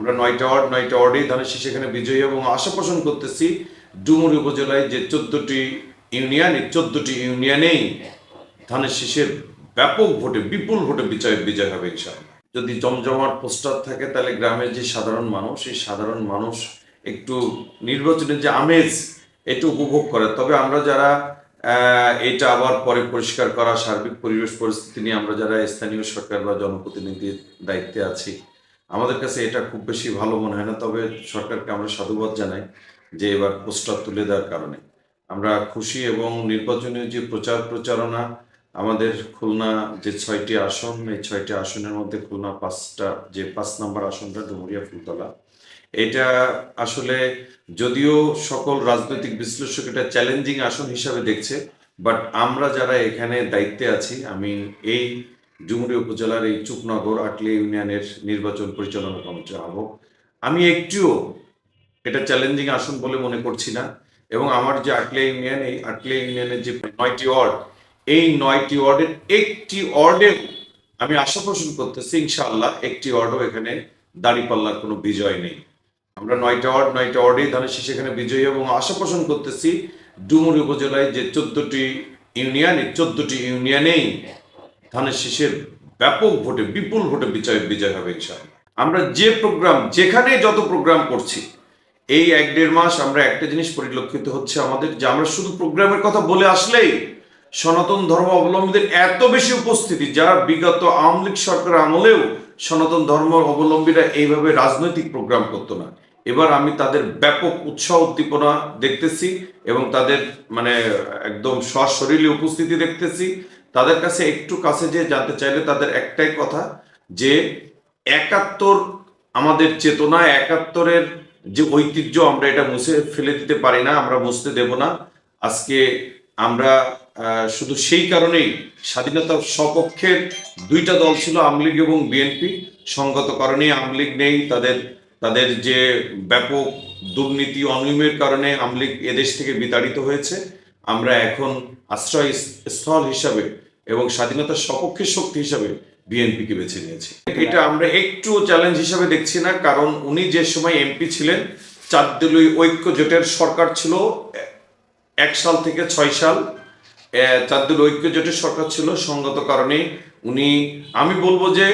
আমরা নয়টা ওয়ার্ড নয়টা ওয়ার্ডেই ধানের শীষ এখানে বিজয়ী এবং আশা পোষণ করতেছি ডুমুর উপজেলায় যে চোদ্দটি ইউনিয়ন, এই চোদ্দটি ইউনিয়নেই ধানের শীষের ব্যাপক ভোটে, বিপুল ভোটে বিজয় বিজয় হবে ইনশাআল্লাহ। যদি জমজমাট পোস্টার থাকে, তাহলে গ্রামের যে সাধারণ মানুষ এই সাধারণ মানুষ একটু নির্বাচনের যে আমেজ, একটু উপভোগ করে। তবে আমরা যারা এটা আবার পরে পরিষ্কার করা, সার্বিক পরিবেশ পরিস্থিতি নিয়ে আমরা যারা স্থানীয় সরকার বা জনপ্রতিনিধির দায়িত্বে আছি আমাদের কাছে এটা খুব বেশি ভালো মনে হয় না, তবে সরকারকে আমরা সাধুবাদ জানাই যে এবার পোস্টার তুলে দেওয়ার কারণে। আমরা খুশি এবং নির্বাচনী যে প্রচার প্রচারণা, আমাদের খুলনা যে ছয়টি আসন, এই ছয়টি আসনের মধ্যে খুলনা পাঁচটা, যে পাঁচ নম্বর আসনটা ডুমুরিয়া ফুলতলা। এটা আসলে যদিও সকল রাজনৈতিক বিশ্লেষক এটা চ্যালেঞ্জিং আসন হিসাবে দেখছে বাট আমরা যারা এখানে দায়িত্বে আছি, আমি এই ডুমুরি উপজেলার এই চুপনগর আটলি ইউনিয়নের নির্বাচন পরিচালনা কমিটির আহ্বক আমি একটিও এটা চ্যালেঞ্জিং আসন বলে মনে করছি না এবং আমার যে আটলিয়া ইউনিয়ন, এই আটলিয়া ইউনিয়নের যে নয়টি ওয়ার্ড, এই নয়টি ওয়ার্ডের একটি ওয়ার্ডে আমি আশা পোষণ করতেছি ইনশাআল্লাহ একটি ওয়ার্ডও এখানে দাঁড়িপাল্লার কোনো বিজয় নেই। আমরা নয়টা ওয়ার্ড, নয়টা ওয়ার্ডেই ধানের শীষ এখানে বিজয়ী এবং আশা পোষণ করতেছি ডুমুরি উপজেলায় যে চোদ্দটি ইউনিয়ন, এই চোদ্দটি ইউনিয়নেই ধানের শীষের ব্যাপক ভোটে, বিপুল ভোটে বিজয় বিজয় হবে ইনশাআল্লাহ। আমরা যে প্রোগ্রাম, যেখানে যত প্রোগ্রাম করছি, এই এক দেড় মাস আমরা একটা জিনিস পরিলক্ষিত হচ্ছে আমাদের, যে আমরা শুধু প্রোগ্রামের কথা বলে আসলেই সনাতন ধর্ম অবলম্বীদের এত বেশি উপস্থিতি, যারা বিগত আওয়ামী লীগ সরকার আমলেও সনাতন ধর্ম অবলম্বীরা এইভাবে রাজনৈতিক প্রোগ্রাম করতো না। এবার আমি তাদের ব্যাপক উৎসাহ উদ্দীপনা দেখতেছি এবং তাদের মানে একদম সশরীরে উপস্থিতি দেখতেছি। তাদের কাছে একটু কাছে যে জানতে চাইলে তাদের একটাই কথা যে একাত্তর আমাদের চেতনা, একাত্তরের যে ঐতিহ্য, আমরা এটা মুছে ফেলে দিতে পারি না, আমরা মুছতে দেব না। আজকে আমরা শুধু সেই কারণেই স্বাধীনতার সপক্ষের দুইটা দল ছিল, আওয়ামী লীগ এবং বিএনপি। সঙ্গত কারণে আওয়ামী লীগ নেই, তাদের তাদের যে ব্যাপক দুর্নীতি, অনিয়মের কারণে আওয়ামী লীগ এদেশ থেকে বিতাড়িত হয়েছে। আমরা এখন আশ্রয় স্থল হিসাবে এবং স্বাধীনতার সপক্ষের শক্তি হিসাবে বিএনপিকে বেছে নিয়েছি। এটা আমরা একটু চ্যালেঞ্জ হিসাবে দেখছি না, কারণ উনি যে সময় এমপি ছিলেন চার দলীয় ঐক্য জোটের সরকার ছিল এক সাল থেকে ছয় সাল। চার দলীয় ঐক্য জোটের সরকার ছিল, সঙ্গত কারণে উনি, আমি বলব যে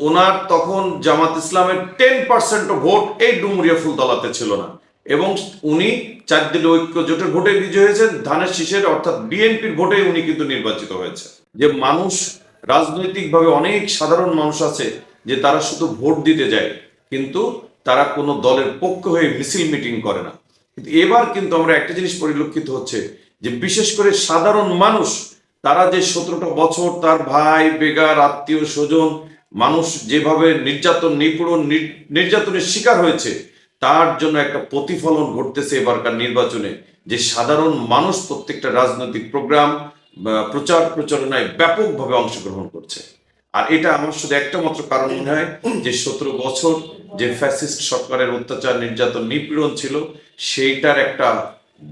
ওনার তখন জামাত ইসলামের টেন পার্সেন্ট ভোট এই ডুমুরিয়া ফুলতলাতে ছিল না। এবং উনি চার দলীয় ঐক্য জোটের ভোটে বিজয় হয়েছেন, ধানের শীষের অর্থাৎ বিএনপির ভোটে উনি কিন্তু নির্বাচিত হয়েছে যে মানুষ রাজনৈতিকভাবে অনেক সাধারণ মানুষ আছে যে তারা শুধু ভোট দিতে যায়, কিন্তু তারা কোনো দলের পক্ষ হয়ে মিছিল মিটিং করে না। কিন্তু এবার কিন্তু আমরা একটা জিনিস পরিলক্ষিত হচ্ছে, যে বিশেষ করে সাধারণ মানুষ, তারা যে সতেরোটা বছর তার ভাই, বেগার, আত্মীয়, স্বজন, মানুষ যেভাবে নির্যাতন নির- নির্যাতনের শিকার হয়েছে তার জন্য একটা প্রতিফলন ঘটতেছে এবারকার নির্বাচনে, যে সাধারণ মানুষ প্রত্যেকটা রাজনৈতিক প্রোগ্রাম প্রচার প্রচারণায় ব্যাপকভাবে অংশগ্রহণ করছে। আর এটা আমার শুধু একটা মাত্র কারণ মনে হয়, যে সতেরো বছর যে ফ্যাসিস্ট সরকারের অত্যাচার নির্যাতন নিপীড়ন ছিল, সেইটার একটা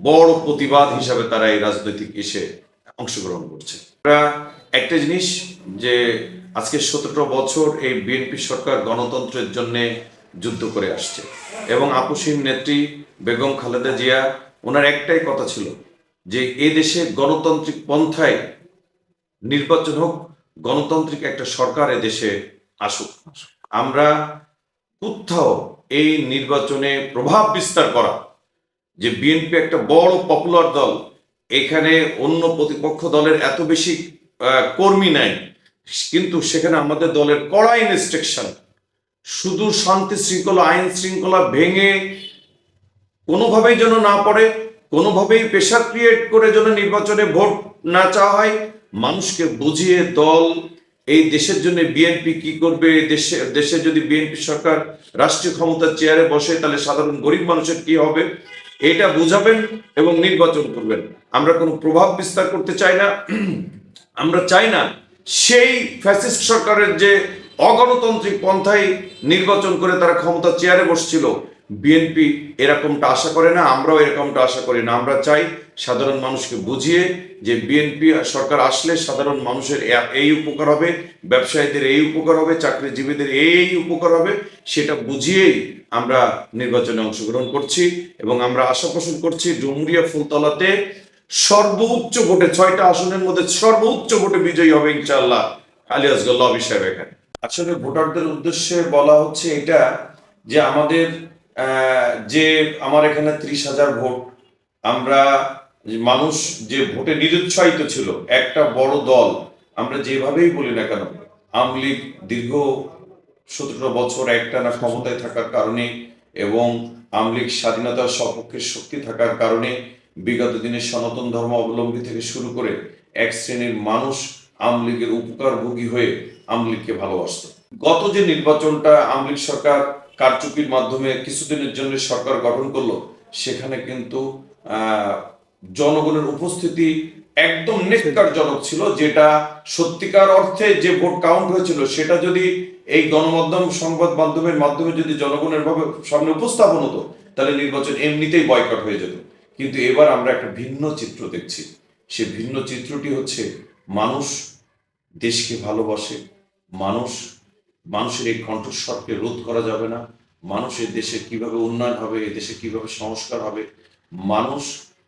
বড় প্রতিবাদ হিসাবে তারা এই রাজনৈতিক এসে অংশগ্রহণ করছে। একটা জিনিস, যে আজকে সতেরো বছর এই বিএনপি সরকার গণতন্ত্রের জন্য যুদ্ধ করে আসছে। এবং আপুসীন নেত্রী বেগম খালেদা জিয়া, ওনার একটাই কথা ছিল যে, এ দেশে গণতান্ত্রিক পন্থায় নির্বাচন হোক, গণতান্ত্রিক একটা সরকার দেশে আসুক। আমরা কোথাও এই নির্বাচনে প্রভাব বিস্তার করা, যে বিএনপি একটা বড় পপুলার দল, এখানে অন্য প্রতিপক্ষ দলের এত বেশি কর্মী নাই, কিন্তু সেখানে আমাদের দলের কড়া ইনস্ট্রাকশন শুধু শান্তি শৃঙ্খলা, আইন শৃঙ্খলা ভেঙে কোনোভাবেই যেন না পড়ে, কোনোভাবেই প্রেশার ক্রিয়েট করে যেন নির্বাচনে ভোট না চাওয়া হয়, মানুষকে বুঝিয়ে দল, এই দেশের জন্য বিএনপি কি করবে, দেশে দেশে যদি বিএনপি সরকার রাষ্ট্রীয় ক্ষমতার চেয়ারে বসে, তাহলে সাধারণ গরিব মানুষের কি হবে? এটা বুঝাবেন এবং নির্বাচন করবেন। আমরা কোনো প্রভাব বিস্তার করতে চাই না। আমরা চাই না সেই ফ্যাসিস্ট সরকারের যে অগণতান্ত্রিক পন্থায় নির্বাচন করে তারা ক্ষমতা চেয়ারে বসছিল। বিএনপি এরকমটা আশা করে না, আমরাও এরকমটা আশা করি না। আমরা চাই সাধারণ মানুষকে বুঝিয়ে যে বিএনপি সরকার আসলে সাধারণ মানুষের এই উপকার হবে, ব্যবসায়ীদের এই উপকার হবে, চাকরিজীবীদের এই উপকার হবে, সেটা বুঝিয়েই আমরা নির্বাচনে অংশগ্রহণ করছি এবং আমরা আশা পোষণ করছি ডুমুরিয়া ফুলতলাতে সর্বোচ্চ ভোটে ছয়টা আসনের মধ্যে সর্বোচ্চ ভোটে বিজয়ী হবে ইনশাআল্লাহ। আলী আসগল্লা অবি এখানে। আসলে ভোটারদের উদ্দেশ্যে বলা হচ্ছে এটা যে আমাদের যে আমার এখানে ত্রিশ হাজার ভোট, আমরা মানুষ যে ভোটে নিরুৎসাহিত ছিল, একটা বড় দল, আমরা যেভাবেই বলি না কেন, আওয়ামী লীগ দীর্ঘ সতেরো বছর একটানা ক্ষমতায় থাকার কারণে এবং আওয়ামী লীগ স্বাধীনতার সপক্ষে শক্তি থাকার কারণে বিগত দিনে সনাতন ধর্ম অবলম্বী থেকে শুরু করে এক শ্রেণির মানুষ আওয়ামী লীগের উপকারভোগী হয়ে আওয়ামী লীগকে ভালোবাসত। গত যে নির্বাচনটা আওয়ামী লীগ সরকার কারচুপির মাধ্যমে কিছুদিনের জন্য সরকার গঠন করল, সেখানে কিন্তু জনগণের উপস্থিতি একদম নেককারজনক ছিল, যেটা সত্যিকার অর্থে যে ভোট কাউন্ট হয়েছিল, সেটা যদি এই গণমাধ্যম সংবাদ মাধ্যমের মাধ্যমে যদি জনগণের ভাবে সামনে উপস্থাপন হতো, তাহলে নির্বাচন এমনিতেই বয়কট হয়ে যেত। কিন্তু এবার আমরা একটা ভিন্ন চিত্র দেখছি। সে ভিন্ন চিত্রটি হচ্ছে, মানুষ দেশকে ভালোবাসে মানুষ, মানুষের এই কণ্ঠস্বরকে রোধ করা যাবে না। মানুষের দেশে কীভাবে উন্নয়ন হবে দেশে কীভাবে সংস্কার হবে? মানুষ,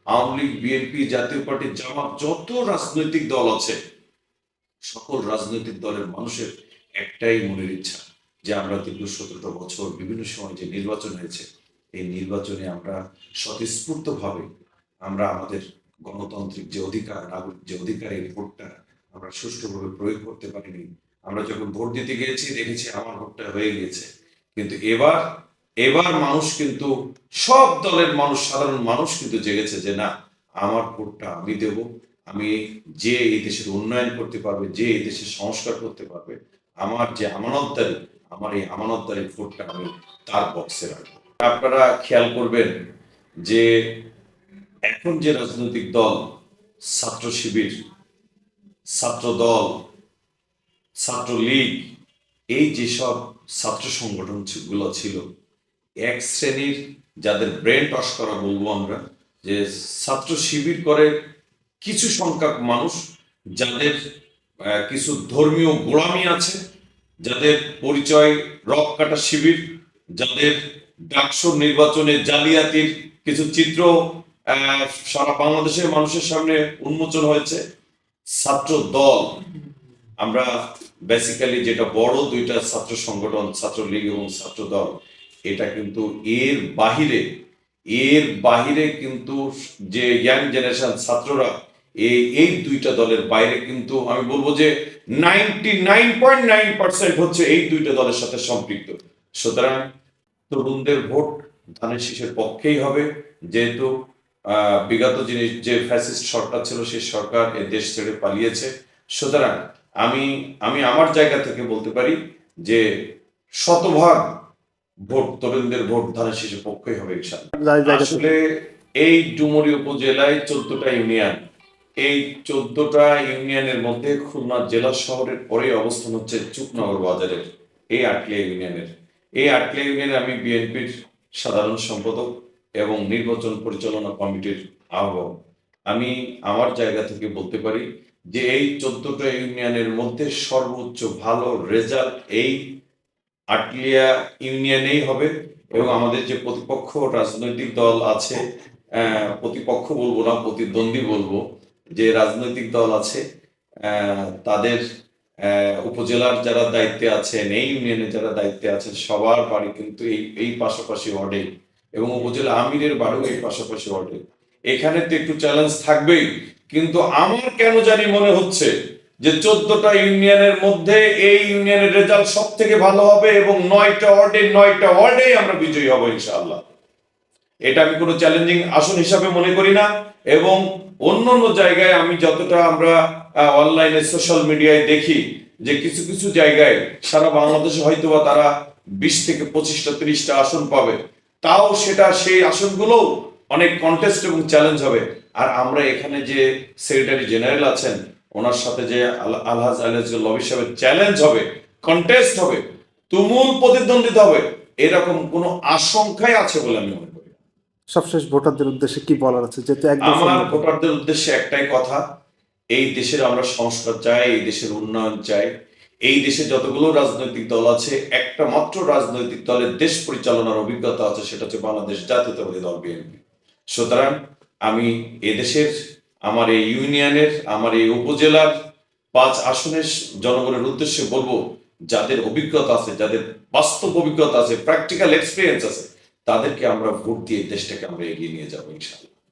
Awami League, BNP, Jatiya party, Jamaat, যত রাজনৈতিক দল আছে, সকল রাজনৈতিক দলের মানুষের একটাই মনের ইচ্ছা যে আমরা দীর্ঘ সতেরোটা বছর বিভিন্ন সময় যে নির্বাচন হয়েছে, এই নির্বাচনে আমরা স্বতঃস্ফূর্তভাবে আমরা আমাদের গণতান্ত্রিক যে অধিকার, নাগরিক যে অধিকার, এই ভোটটা আমরা সুষ্ঠুভাবে প্রয়োগ করতে পারিনি। আমরা যখন ভোট দিতে গিয়েছি, দেখেছি আমার ভোটটা হয়ে গিয়েছে। কিন্তু এবার এবার মানুষ কিন্তু, সব দলের মানুষ, সাধারণ মানুষ কিন্তু জেগেছে যে, না, আমার ভোটটা আমি দেব। আমি যে এই দেশের উন্নয়ন করতে পারবে, যে এই দেশের সংস্কার করতে পারবে, আমার যে আমানতদারি, আমার এই আমানতদারি ভোটটা আমি তার বক্সে রাখব। আপনারা খেয়াল করবেন যে, এখন যে রাজনৈতিক দল, ছাত্র শিবির ছাত্র দল ছাত্রলীগ এই যেসব ছাত্র সংগঠনগুলো ছিল, এক শ্রেণির যাদের ব্রেন টস করা বলব আমরা, যে ছাত্র শিবির করে কিছু সংখ্যক মানুষ যাদের কিছু ধর্মীয় গোড়ামি আছে, যাদের পরিচয় রক কাটা শিবির, যাদের ডাকসু নির্বাচনে জালিয়াতির কিছু চিত্র সারা বাংলাদেশের মানুষের সামনে উন্মোচন হয়েছে, ছাত্র দল আমরা বেসিক্যালি যেটা বড় দুইটা ছাত্র সংগঠন, ছাত্রলীগ এবং ছাত্র দল এটা কিন্তু এর বাহিরে এর বাহিরে কিন্তু যে ইয়াং জেনারেশন ছাত্ররা, এই দুইটা দলের বাইরে কিন্তু আমি বলব যে ninety nine point nine percent হচ্ছে এই দুইটা দলের সাথে সম্পৃক্ত। সুতরাং তরুণদের ভোট ধানের শীষের পক্ষেই হবে। যেহেতু বিগত জিনিস যে ফ্যাসিস্ট সরকার ছিল, সেই সরকার এ দেশ ছেড়ে পালিয়েছে। সুতরাং আমি আমি আমার জায়গা থেকে বলতে পারি যে শতভাগ ভোট তরুণদের ভোট ধানের শীষের পক্ষই হবে আসলে এই ডুমুরি উপজেলায় চোদ্দটা ইউনিয়ন এই চোদ্দটা ইউনিয়নের মধ্যে খুলনা জেলা শহরের পরে অবস্থান হচ্ছে চুকনগর বাজারের এই আটলিয়া ইউনিয়নের। এই আটলিয়া ইউনিয়নে আমি বিএনপির সাধারণ সম্পাদক এবং নির্বাচন পরিচালনা কমিটির আহ্বায়ক। আমি আমার জায়গা থেকে বলতে পারি যে এই চোদ্দটা ইউনিয়নের মধ্যে সর্বোচ্চ ভালো রেজাল্ট এই আটলিয়া ইউনিয়নেই হবে এবং আমাদের যে প্রতিপক্ষ রাজনৈতিক দল আছে প্রতিপক্ষ বলব না, প্রতিদ্বন্দ্বী বলব, যে রাজনৈতিক দল আছে তাদের উপজেলার যারা দায়িত্বে আছেন, এই ইউনিয়নে যারা দায়িত্বে আছেন, সবার বাড়ি কিন্তু এই এই পাশাপাশি ওয়ার্ডে এবং উপজেলা আমিরের বাড়িও এই পাশাপাশি ওয়ার্ডে। এখানে তো একটু চ্যালেঞ্জ থাকবেই। কিন্তু আমার কেন জানি মনে হচ্ছে যে চোদ্দটা ইউনিয়নের মধ্যে এই ইউনিয়নের রেজাল্ট সব থেকে ভালো হবে এবং নয়টা ওয়ার্ডে নয়টা ওয়ার্ডেই আমরা বিজয়ী হব ইনশাআল্লাহ। এটা আমি কোনো চ্যালেঞ্জিং আসন হিসাবে মনে করি না এবং অন্য অন্য জায়গায় আমি যতটা আমরা অনলাইনে সোশ্যাল মিডিয়ায় দেখি যে কিছু কিছু জায়গায় সারা বাংলাদেশে হয়তো বা তারা বিশ থেকে পঁচিশটা, তিরিশটা আসন পাবে। তাও সেটা সেই আসনগুলো অনেক কন্টেস্ট এবং চ্যালেঞ্জ হবে। আর আমরা এখানে যে সেক্রেটারি জেনারেল আছেন ওনার সাথে যে আলহাজ আলহাজ লবি সাহেবের চ্যালেঞ্জ হবে কন্টেস্ট হবে তুমুল প্রতিদ্বন্দ্বিতা হবে এরকম কোনো আশঙ্কাই আছে বলে আমি মনে করি সবশেষ ভোটারদের উদ্দেশ্যে কি বলার আছে? যেহেতু আমার ভোটারদের উদ্দেশ্যে একটাই কথা এই দেশের আমরা সংস্কার চাই এই দেশের উন্নয়ন চাই। এই দেশে যতগুলো রাজনৈতিক দল আছে একটা মাত্র রাজনৈতিক দলের দেশ পরিচালনার অভিজ্ঞতা আছে সেটা হচ্ছে বাংলাদেশ জাতীয়তাবাদী দল বিএনপি। সুতরাং আমি এদেশের, আমার এই ইউনিয়নের, আমার এই উপজেলার পাঁচ আসনের জনগণের উদ্দেশ্যে বলব, যাদের অভিজ্ঞতা আছে, যাদের বাস্তব অভিজ্ঞতা আছে প্র্যাকটিক্যাল এক্সপিরিয়েন্স আছে, তাদেরকে আমরা ভোট দিয়ে দেশটাকে আমরা এগিয়ে নিয়ে যাব ইনশাল্লাহ